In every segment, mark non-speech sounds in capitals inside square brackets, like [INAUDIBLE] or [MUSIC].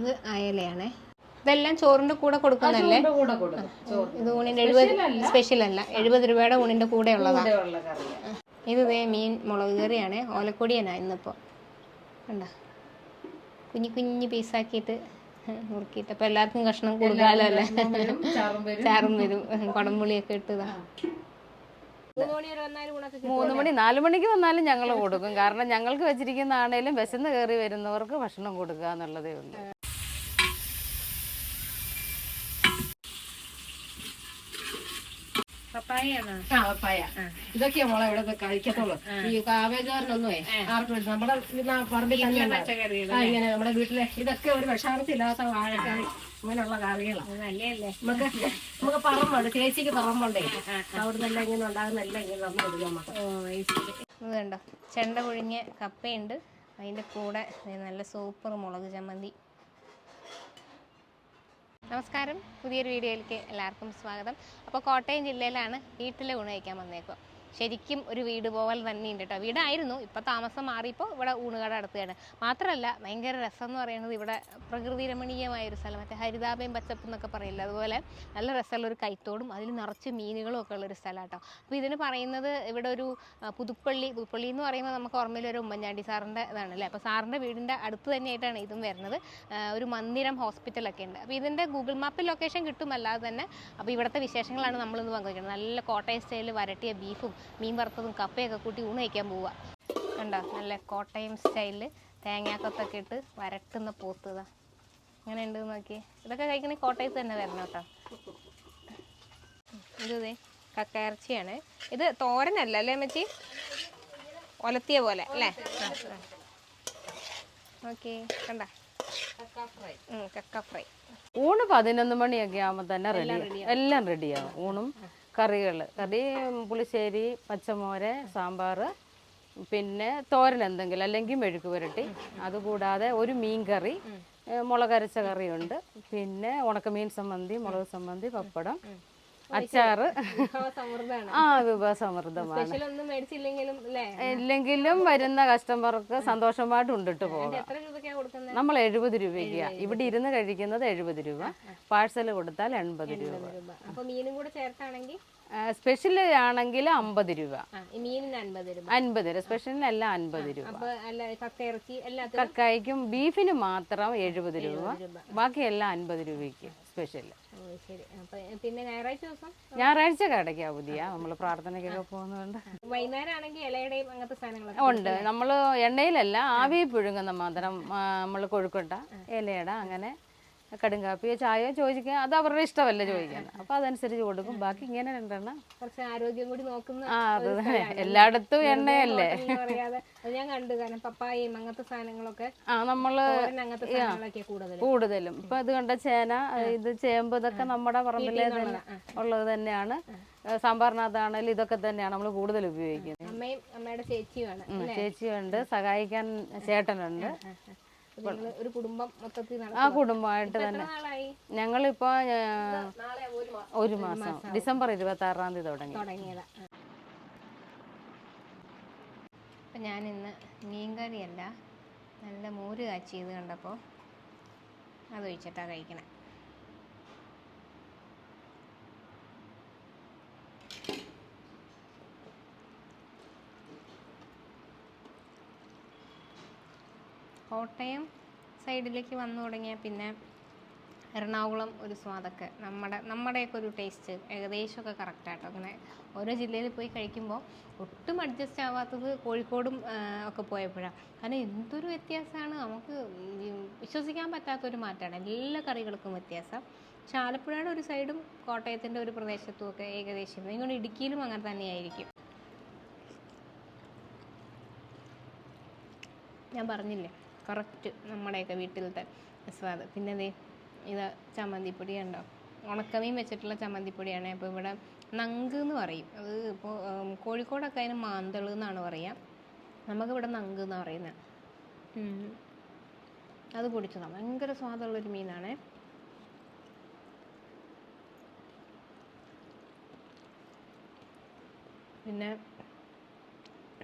ഇത് അയലയാണേ. ഇതെല്ലാം ചോറിന്റെ കൂടെ കൊടുക്കുന്നല്ലേ ചോറിന്റെ കൂടെ കൊടുക്കും. ചോറ്. ഇത് ഊണിന്റെ എഴുപത് സ്പെഷ്യൽ അല്ല. എഴുപത് രൂപയുടെ ഊണിന്റെ കൂടെ ഉള്ളതാ. കൂടെ ഉള്ള കറിയാണ് ഇത് ദേ മീൻ മുളക് കറിയാണ്. ഓലക്കൊടിയനാ ഇന്നിപ്പോ. കണ്ട? കുഞ്ഞു കുഞ്ഞു പീസാക്കിയിട്ട് മുറുക്കിയിട്ട് അപ്പൊ എല്ലാവർക്കും കഷ്ണം കൊടുക്കാലോ അല്ലേ? ചാറും വരും. ചാറും വരും. കുടംപുളിയൊക്കെ ഇട്ടതാ. മൂന്ന് മണി വരെ മൂന്ന് മണി നാല് മണിക്ക് വന്നാലും ഞങ്ങൾ കൊടുക്കും. കാരണം ഞങ്ങൾക്ക് വെച്ചിരിക്കുന്ന ആണേലും വിശന്ന് കയറി വരുന്നവർക്ക് ഭക്ഷണം കൊടുക്കുക എന്നുള്ളതേ ഉള്ളൂ. പപ്പായ ഇതൊക്കെയാ മോളെ ഇവിടെ കഴിക്കത്തുള്ളൂ. ഈ കാവേജാറിനൊന്നുമേ ആർക്കും. നമ്മുടെ പറമ്പിൽ തന്നെ ഇങ്ങനെ നമ്മുടെ വീട്ടിലെ ഇതൊക്കെ ഒരു വിഷാംശമില്ലാത്ത വാഴക്കറി ഇങ്ങനെയുള്ള കറികളാണ് നല്ലല്ലേ നമുക്ക് നമുക്ക് പറമ്പുണ്ട്. ചേച്ചിക്ക് പറമ്പുണ്ടേ. അവിടെ നിന്നെല്ലാം ഇങ്ങനെ ഉണ്ടാകുന്ന എല്ലാം ഇങ്ങനെ നമ്മൾ എടുക്കും നമുക്ക് കണ്ടോ? ചെണ്ട പുഴുങ്ങിയ കപ്പയുണ്ട്. അതിന്റെ കൂടെ നല്ല സൂപ്പർ മുളക് ചമ്മന്തി. നമസ്കാരം. പുതിയൊരു വീഡിയോയിലേക്ക് എല്ലാവർക്കും സ്വാഗതം. അപ്പോൾ കോട്ടയം ജില്ലയിലാണ് വീട്ടിലെ ഊണ് കഴിക്കാൻ വന്നേക്കുക. ശരിക്കും ഒരു വീട് പോലെ തന്നെ ഉണ്ട് കേട്ടോ വീടായിരുന്നു ഇപ്പോൾ താമസം മാറിയപ്പോൾ ഇവിടെ ഊണുകട അടുത്തുകയാണ് മാത്രമല്ല ഭയങ്കര രസം എന്ന് പറയുന്നത് ഇവിടെ പ്രകൃതി രമണീയമായ ഒരു സ്ഥലം. മറ്റേ ഹരിതാപയും പച്ചപ്പ് എന്നൊക്കെ പറയില്ല? അതുപോലെ നല്ല രസമുള്ള ഒരു കൈത്തോടും അതിൽ നിറച്ച് മീനുകളും ഒക്കെ ഉള്ളൊരു സ്ഥലം കേട്ടോ അപ്പോൾ ഇതിന് പറയുന്നത് ഇവിടെ ഒരു പുതുപ്പള്ളി പുതുപ്പള്ളി എന്ന് പറയുമ്പോൾ നമുക്ക് ഓർമ്മയിൽ ഒരു ഉമ്മൻചാണ്ടി സാറിന്റെ ഇതാണ് അല്ലേ? അപ്പോൾ സാറിന്റെ വീടിന്റെ അടുത്ത് തന്നെയായിട്ടാണ് ഇതും വരുന്നത്. ഒരു മന്ദിരം ഹോസ്പിറ്റലൊക്കെ ഉണ്ട്. അപ്പോൾ ഇതിന്റെ ഗൂഗിൾ മാപ്പിൽ ലൊക്കേഷൻ കിട്ടും അല്ലാതെ തന്നെ. അപ്പോൾ ഇവിടുത്തെ വിശേഷങ്ങളാണ് നമ്മളിന്ന് പങ്കുവയ്ക്കുന്നത് നല്ല കോട്ടയം സ്റ്റൈലിൽ വരട്ടിയ ബീഫും മീൻ വറുത്തതും കപ്പയൊക്കെ കൂട്ടി ഊണ് കഴിക്കാൻ പോവുക കണ്ടോ? നല്ല കോട്ടയം സ്റ്റൈലിൽ തേങ്ങാക്കൊത്തൊക്കെ ഇട്ട് വരട്ടുന്ന പോത്തുക അങ്ങനെ ഉണ്ട് നോക്കി ഇതൊക്കെ കഴിക്കണ കോട്ടയത്ത് തന്നെ വരണം കേട്ടോ. ഇത് കക്കയിറച്ചിയാണ്. ഇത് തോരനല്ല അല്ലേ അമ്മച്ചി? ഒലത്തിയ പോലെ അല്ലേ? ഓക്കെ കണ്ട? കക്ക ഫ്രൈ. ഊണ് പതിനൊന്ന് മണിയൊക്കെ ആകുമ്പോൾ തന്നെ റെഡി എല്ലാം റെഡിയാവും ഊണും കറികൾ. കറി പുളിശ്ശേരി പച്ചമോര് സാമ്പാർ പിന്നെ തോരൻ എന്തെങ്കിലും അല്ലെങ്കിൽ മെഴുക്ക് പുരട്ടി. അതുകൂടാതെ ഒരു മീൻ കറി മുളകരച്ച കറിയുണ്ട്. പിന്നെ ഉണക്കമീൻ സംബന്ധി മുളക് സംബന്ധി പപ്പടം. അച്ചാറ്. ആ വിഭവസമൃദ്ധമാണ്. ഇല്ലെങ്കിലും വരുന്ന കസ്റ്റമർക്ക് സന്തോഷമായിട്ട് ഉണ്ടിട്ട് പോകാം നമ്മൾ എഴുപത് രൂപയ്ക്ക്. ഇവിടെ ഇരുന്ന് കഴിക്കുന്നത് എഴുപത് രൂപ. പാഴ്സൽ കൊടുത്താൽ എൺപത് രൂപ. രൂപ. മീനും കൂടെ ചേർത്താണെങ്കിൽ സ്പെഷ്യൽ ആണെങ്കിൽ അമ്പത് രൂപ. അൻപത് രൂപ. സ്പെഷ്യലിന് എല്ലാം സ്പെഷ്യലിനെല്ലാം അൻപത് രൂപ. കക്കായിക്കും ബീഫിന് മാത്രം എഴുപത് രൂപ. ബാക്കി എല്ലാം അൻപത് രൂപയ്ക്ക് സ്പെഷ്യൽ പിന്നെ ഞായറാഴ്ച ദിവസം? ഞായറാഴ്ച കടയ്ക്ക് അവധിയാ നമ്മൾ പ്രാർത്ഥനയ്ക്കൊക്കെ പോകുന്നതുകൊണ്ട്. വൈകുന്നേരം ആണെങ്കിൽ ഇലയുടെയും അങ്ങനത്തെ സാധനങ്ങളൊക്കെ ഉണ്ട്. നമ്മൾ എണ്ണയിലല്ല ആവി പുഴുങ്ങുന്ന മാത്രം നമ്മൾ കൊഴുക്കട്ട ഇലയട അങ്ങനെ കടുങ്കാപ്പിയോ ചായയോ ചോദിക്കുക അത് അവരുടെ ഇഷ്ടമല്ല ചോദിക്കാൻ. അപ്പോൾ അതനുസരിച്ച് കൊടുക്കും. ബാക്കി ഇങ്ങനെ രണ്ടെണ്ണം. കുറച്ച് ആരോഗ്യം കൂടി നോക്കുന്ന ആ അത് തന്നെ. എല്ലായിടത്തും എണ്ണയല്ലേ? ഞാൻ കണ്ടു. കാരണം പപ്പായയും അങ്ങനത്തെ സാധനങ്ങളൊക്കെ ആ നമ്മൾ കൂടുതലും. ഇപ്പൊ ഇത് കണ്ട ചേന ഇത് ചേമ്പ് ഇതൊക്കെ നമ്മുടെ പറമ്പിലെ ഉള്ളത് തന്നെയാണ്. സാമ്പാറിനകത്താണെങ്കിലും ഇതൊക്കെ തന്നെയാണ് നമ്മൾ കൂടുതൽ ഉപയോഗിക്കുന്നത്. അമ്മയും അമ്മയുടെ ചേച്ചിയുമാണ് ചേച്ചിയുണ്ട് സഹായിക്കാൻ ചേട്ടനുണ്ട്. ഒരു കുടുംബം മൊത്തത്തിൽ ആ കുടുംബമായിട്ട് തന്നെ. ഞങ്ങളിപ്പോ ഒരു മാസം. ഡിസംബർ ഇരുപത്തി ആറാം തീയതി തുടങ്ങി. തുടങ്ങിയതാ. അപ്പം ഞാൻ ഇന്ന് മീൻകറിയല്ല നല്ല മോര് കാച്ചിയത് കണ്ടപ്പോൾ അതൊഴിച്ചിട്ടാ കഴിക്കണേ. കോട്ടയം സൈഡിലേക്ക് വന്നു തുടങ്ങിയാൽ പിന്നെ എറണാകുളം ഒരു സ്വാദൊക്കെ. നമ്മുടെ നമ്മുടെയൊക്കെ ഒരു ടേസ്റ്റ് ഏകദേശമൊക്കെ കറക്റ്റായിട്ടോ അങ്ങനെ ഓരോ ജില്ലയിൽ പോയി കഴിക്കുമ്പോൾ ഒട്ടും അഡ്ജസ്റ്റ് ആവാത്തത് കോഴിക്കോടും ഒക്കെ പോയപ്പോഴാണ് കാരണം എന്തൊരു വ്യത്യാസമാണ് നമുക്ക് വിശ്വസിക്കാൻ പറ്റാത്തൊരു മാറ്റമാണ് എല്ലാ കറികൾക്കും വ്യത്യാസം. പക്ഷെ ആലപ്പുഴയുടെ ഒരു സൈഡും കോട്ടയത്തിന്റെ ഒരു പ്രദേശത്തും ഒക്കെ ഏകദേശം. ഇങ്ങോട്ട് ഇടുക്കിയിലും അങ്ങനെ തന്നെയായിരിക്കും. ഞാൻ പറഞ്ഞില്ലേ? കറക്റ്റ് നമ്മുടെയൊക്കെ വീട്ടിലത്തെ സ്വാദ്. പിന്നെ ദേ ഇത് ചമ്മന്തിപ്പൊടി ഉണ്ടോ ഉണക്കമീൻ വെച്ചിട്ടുള്ള ചമ്മന്തിപ്പൊടിയാണ്. അപ്പോൾ ഇവിടെ നങ്ക് എന്ന് പറയും. അത് ഇപ്പോൾ കോഴിക്കോടൊക്കെ അതിന് മാന്തൾ എന്നാണ് പറയുക നമുക്കിവിടെ നങ്ക് എന്ന് പറയുന്നത്. അത് പൊടിച്ചതാണ് ഭയങ്കര സ്വാദുള്ളൊരു മീനാണേ. പിന്നെ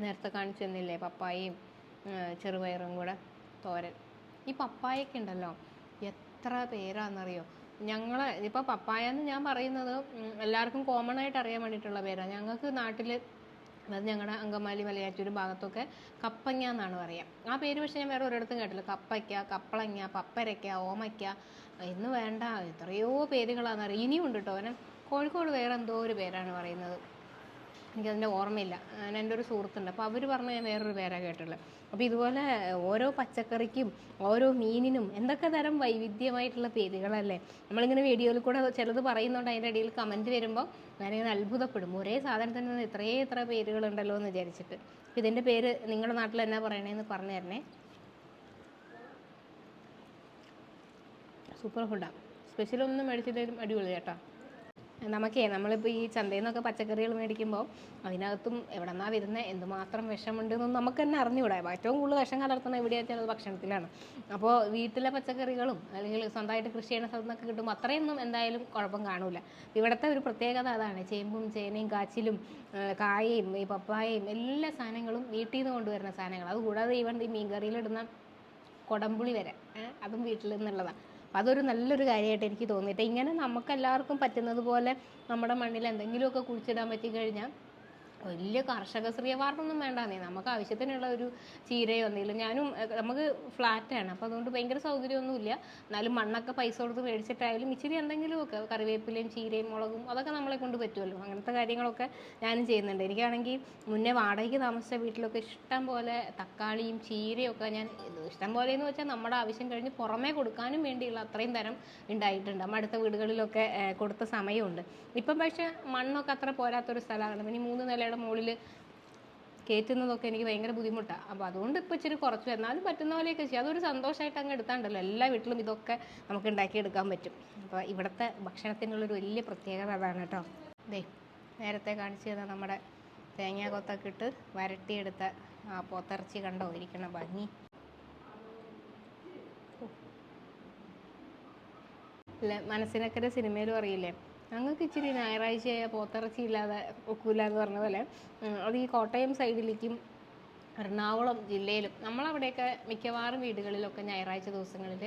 നേരത്തെ കാണിച്ചു തന്നില്ലേ പപ്പായയും ചെറുപയറും കൂടെ. തോരൻ. ഈ പപ്പായൊക്കെ ഉണ്ടല്ലോ എത്ര പേരാണെന്നറിയോ ഞങ്ങൾ ഇപ്പോൾ പപ്പായ എന്ന് ഞാൻ പറയുന്നത് എല്ലാവർക്കും കോമൺ ആയിട്ട് അറിയാൻ വേണ്ടിയിട്ടുള്ള പേരാണ് ഞങ്ങൾക്ക് നാട്ടിൽ അതായത് ഞങ്ങളുടെ അങ്കമാലി മലയാറ്റൂർ ഭാഗത്തൊക്കെ കപ്പങ്ങ എന്നാണ് പറയുക ആ പേര് പക്ഷേ ഞാൻ വേറെ ഒരിടത്തും കേട്ടില്ല. കപ്പയ്ക്ക കപ്പളങ്ങ പപ്പരയ്ക്ക ഓമയ്ക്ക എന്ന് വേണ്ട എത്രയോ പേരുകളാണെന്നറിയാം ഇനിയും ഉണ്ട് കേട്ടോ അവനെ കോഴിക്കോട് വേറെ എന്തോ ഒരു പേരാണ് പറയുന്നത്. എനിക്കതിന്റെ ഓർമ്മയില്ല. ഞാൻ എന്റെ ഒരു സുഹൃത്തുണ്ട്. അപ്പോൾ അവർ പറഞ്ഞ ഞാൻ വേറൊരു പേരാണ് കേട്ടുള്ളത് അപ്പോൾ ഇതുപോലെ ഓരോ പച്ചക്കറിക്കും ഓരോ മീനിനും എന്തൊക്കെ തരം വൈവിധ്യമായിട്ടുള്ള പേരുകളല്ലേ? നമ്മളിങ്ങനെ വീഡിയോയിൽ കൂടെ ചിലത് പറയുന്നുണ്ട്. അതിന്റെ ഇടയിൽ കമന്റ് വരുമ്പോൾ ഞാനിങ്ങനെ അത്ഭുതപ്പെടും. ഒരേ സാധനത്തിന് തന്നെ ഇത്രയേ ഇത്ര പേരുകളുണ്ടല്ലോ എന്ന് വിചാരിച്ചിട്ട്. ഇതിന്റെ പേര് നിങ്ങളുടെ നാട്ടിൽ എന്നാ പറയണേന്ന് പറഞ്ഞു തരണേ. സൂപ്പർ ഫുഡാണ് സ്പെഷ്യലൊന്നും മേടിച്ചിട്ടും അടിപൊളി കേട്ടോ. നമുക്കേ നമ്മളിപ്പോൾ ഈ ചന്തയിൽ നിന്നൊക്കെ പച്ചക്കറികൾ മേടിക്കുമ്പോൾ അതിനകത്തും എവിടെ നിന്നാണ് വരുന്നത് എന്തുമാത്രം വിഷമുണ്ടെന്നും നമുക്ക് തന്നെ അറിഞ്ഞുകൂടാ. ഏറ്റവും കൂടുതൽ വിഷം കലർത്തുന്ന എവിടെയാ ചെയ്യുന്നത് ഭക്ഷണത്തിലാണ്. അപ്പോൾ വീട്ടിലെ പച്ചക്കറികളും അല്ലെങ്കിൽ സ്വന്തമായിട്ട് കൃഷി ചെയ്യുന്ന സ്ഥലത്ത് നിന്നൊക്കെ കിട്ടുമ്പോൾ അത്രയൊന്നും എന്തായാലും കുഴപ്പം കാണൂല. ഇവിടുത്തെ ഒരു പ്രത്യേകത അതാണ്. ചേമ്പും ചേനയും കാച്ചിലും കായയും ഈ പപ്പായയും എല്ലാ സാധനങ്ങളും വീട്ടിൽ നിന്ന് കൊണ്ടുവരുന്ന സാധനങ്ങൾ അതുകൂടാതെ ഈവൻ ഈ മീൻകറിയിലിടുന്ന കൊടംപുളി വരെ അതും വീട്ടിൽ നിന്നുള്ളതാണ് അതൊരു നല്ലൊരു കാര്യമായിട്ട് എനിക്ക് തോന്നിയിട്ട് ഇങ്ങനെ നമുക്കെല്ലാവർക്കും പറ്റുന്നത് പോലെ നമ്മുടെ മണ്ണിൽ എന്തെങ്കിലുമൊക്കെ കുഴിച്ചിടാൻ പറ്റിക്കഴിഞ്ഞാൽ വലിയ കർഷക ശ്രീ അവാർഡൊന്നും വേണ്ടാന്നേ നമുക്ക് ആവശ്യത്തിനുള്ള ഒരു ചീരയോ എന്തെങ്കിലും ഞാനും നമുക്ക് ഫ്ലാറ്റാണ്. അപ്പോൾ അതുകൊണ്ട് ഭയങ്കര സൗകര്യമൊന്നുമില്ല. എന്നാലും മണ്ണൊക്കെ പൈസ കൊടുത്ത് മേടിച്ചിട്ടായാലും ഇച്ചിരി എന്തെങ്കിലുമൊക്കെ കറിവേപ്പിലയും ചീരയും മുളകും അതൊക്കെ നമ്മളെ കൊണ്ട് പറ്റുമല്ലോ. അങ്ങനത്തെ കാര്യങ്ങളൊക്കെ ഞാനും ചെയ്യുന്നുണ്ട്. എനിക്കാണെങ്കിൽ മുന്നേ വാടകയ്ക്ക് താമസിച്ച വീട്ടിലൊക്കെ ഇഷ്ടം പോലെ തക്കാളിയും ചീരയും ഒക്കെ ഞാൻ ഇഷ്ടം പോലെ എന്ന് വെച്ചാൽ നമ്മുടെ ആവശ്യം കഴിഞ്ഞ് പുറമേ കൊടുക്കാനും വേണ്ടിയുള്ള അത്രയും തരം ഉണ്ടായിട്ടുണ്ട്. നമ്മൾ അടുത്ത വീടുകളിലൊക്കെ കൊടുത്ത സമയമുണ്ട്. ഇപ്പം പക്ഷേ മണ്ണൊക്കെ അത്ര പോരാത്തൊരു സ്ഥലമാണ് ഇനി മൂന്ന് നിലയുടെ മുകളിൽ കയറ്റുന്നതൊക്കെ എനിക്ക് ഭയങ്കര ബുദ്ധിമുട്ടാണ് അപ്പോൾ അതുകൊണ്ട് ഇപ്പോൾ ഇച്ചിരി കുറച്ചു എന്നാലും പറ്റുന്ന പോലെയൊക്കെ ചെയ്യും. അതൊരു സന്തോഷമായിട്ട് അങ്ങ് എടുത്താണ്ടല്ലോ. എല്ലാ വീട്ടിലും ഇതൊക്കെ നമുക്ക് ഉണ്ടാക്കിയെടുക്കാൻ പറ്റും. അപ്പോൾ ഇവിടുത്തെ ഭക്ഷണത്തിനുള്ളൊരു വലിയ പ്രത്യേകത അതാണ് കേട്ടോ. ദേ നേരത്തെ കാണിച്ചു തന്ന നമ്മുടെ തേങ്ങ കൊത്തൊക്കെ ഇട്ട് വരട്ടിയെടുത്ത ആ പോത്തിറച്ചി കണ്ടോ? ഇരിക്കണ ഭംഗി. മനസ്സിനക്കരെ സിനിമയിലും അറിയില്ലേ? ഞങ്ങൾക്ക് ഇച്ചിരി ഞായറാഴ്ചയായ പോത്തിറച്ചി ഇല്ലാതെ ഒക്കൂല എന്ന് പറഞ്ഞ പോലെ അത് ഈ കോട്ടയം സൈഡിലേക്കും എറണാകുളം ജില്ലയിലും നമ്മളവിടെയൊക്കെ മിക്കവാറും വീടുകളിലൊക്കെ ഞായറാഴ്ച ദിവസങ്ങളിൽ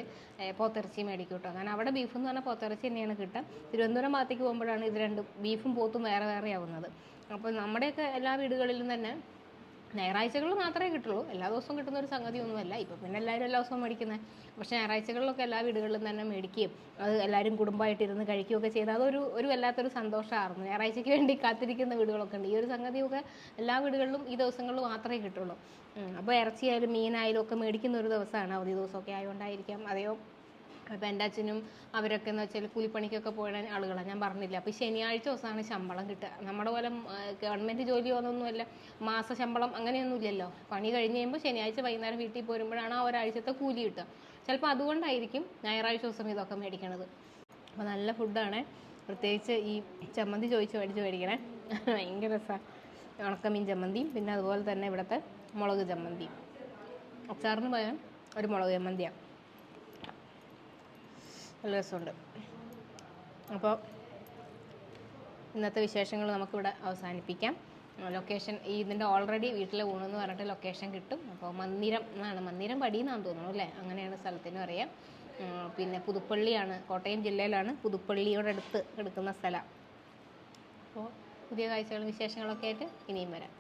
പോത്തിറച്ചി മേടിക്കും കേട്ടോ. കാരണം അവിടെ ബീഫ് എന്ന് പറഞ്ഞാൽ പോത്തിറച്ചി തന്നെയാണ് കിട്ടുക. തിരുവനന്തപുരം ഭാഗത്തേക്ക് പോകുമ്പോഴാണ് ഇത് രണ്ടും ബീഫും പോത്തും വേറെ വേറെ ആവുന്നത് അപ്പോൾ നമ്മുടെയൊക്കെ എല്ലാ വീടുകളിലും തന്നെ ഞായറാഴ്ചകളിൽ മാത്രമേ കിട്ടുള്ളൂ. എല്ലാ ദിവസവും കിട്ടുന്ന ഒരു സംഗതി ഒന്നുമല്ല ഇപ്പം പിന്നെ എല്ലാവരും എല്ലാ ദിവസവും മേടിക്കുന്നത് പക്ഷേ ഞായറാഴ്ചകളിലൊക്കെ എല്ലാ വീടുകളിലും തന്നെ മേടിക്കുകയും അത് എല്ലാവരും കുടുംബമായിട്ട് ഇരുന്ന് കഴിക്കുകയൊക്കെ ചെയ്ത് അതൊരു ഒരു വല്ലാത്തൊരു സന്തോഷമായിരുന്നു. ഞായറാഴ്ചയ്ക്ക് വേണ്ടി കാത്തിരിക്കുന്ന വീടുകളൊക്കെ ഉണ്ട്. ഈ ഒരു സംഗതിയൊക്കെ എല്ലാ വീടുകളിലും ഈ ദിവസങ്ങളിൽ മാത്രമേ കിട്ടുള്ളൂ. അപ്പോൾ ഇറച്ചിയായാലും മീനായാലും ഒക്കെ മേടിക്കുന്ന ഒരു ദിവസമാണ്. അവധി ദിവസമൊക്കെ ആയതുകൊണ്ടായിരിക്കാം. അതെയോ? ഇപ്പം എന്റെ അച്ഛനും അവരൊക്കെ എന്ന് വെച്ചാൽ കൂലിപ്പണിക്കൊക്കെ പോയ ആളുകളാണ് ഞാൻ പറഞ്ഞില്ല. അപ്പോൾ ശനിയാഴ്ച ദിവസമാണ് ശമ്പളം കിട്ടുക. നമ്മുടെ പോലെ ഗവൺമെന്റ് ജോലി ഒന്നൊന്നുമല്ല മാസ ശമ്പളം അങ്ങനെയൊന്നുമില്ലല്ലോ പണി കഴിഞ്ഞ് കഴിയുമ്പോൾ ശനിയാഴ്ച വൈകുന്നേരം വീട്ടിൽ പോരുമ്പോഴാണ് ആ ഒരാഴ്ചത്തെ കൂലി കിട്ടുക. ചിലപ്പോൾ അതുകൊണ്ടായിരിക്കും ഞായറാഴ്ച ദിവസം ഇതൊക്കെ മേടിക്കണത്. അപ്പോൾ നല്ല ഫുഡാണ്. പ്രത്യേകിച്ച് ഈ ചമ്മന്തി ചോദിച്ച് മേടിച്ച് മേടിക്കണേ. [LAUGHS] ഭയങ്കര രസമാണ് ഉണക്കമീൻ ചമ്മന്തിയും പിന്നെ അതുപോലെ തന്നെ ഇവിടുത്തെ മുളക് ചമ്മന്തിയും. അച്ചാറിന് പകരം ഒരു മുളക് ചമ്മന്തിയാണ് നല്ല രസമുണ്ട്. അപ്പോൾ ഇന്നത്തെ വിശേഷങ്ങൾ നമുക്കിവിടെ അവസാനിപ്പിക്കാം. ലൊക്കേഷൻ ഈ ഇതിന്റെ ഓൾറെഡി വീട്ടിലെ ഊണെന്ന് പറഞ്ഞിട്ട് ലൊക്കേഷൻ കിട്ടും. അപ്പോൾ മന്ദിരം എന്നാണ്. മന്ദിരം പടി എന്നാണ് തോന്നുന്നു അല്ലേ? അങ്ങനെയാണ് സ്ഥലത്തിന് പറയാം. പിന്നെ പുതുപ്പള്ളിയാണ്. കോട്ടയം ജില്ലയിലാണ് പുതുപ്പള്ളിയോടടുത്ത് കിടക്കുന്ന സ്ഥലം. അപ്പോൾ പുതിയ കാഴ്ചകളും വിശേഷങ്ങളൊക്കെ ആയിട്ട് ഇനിയും വരാം.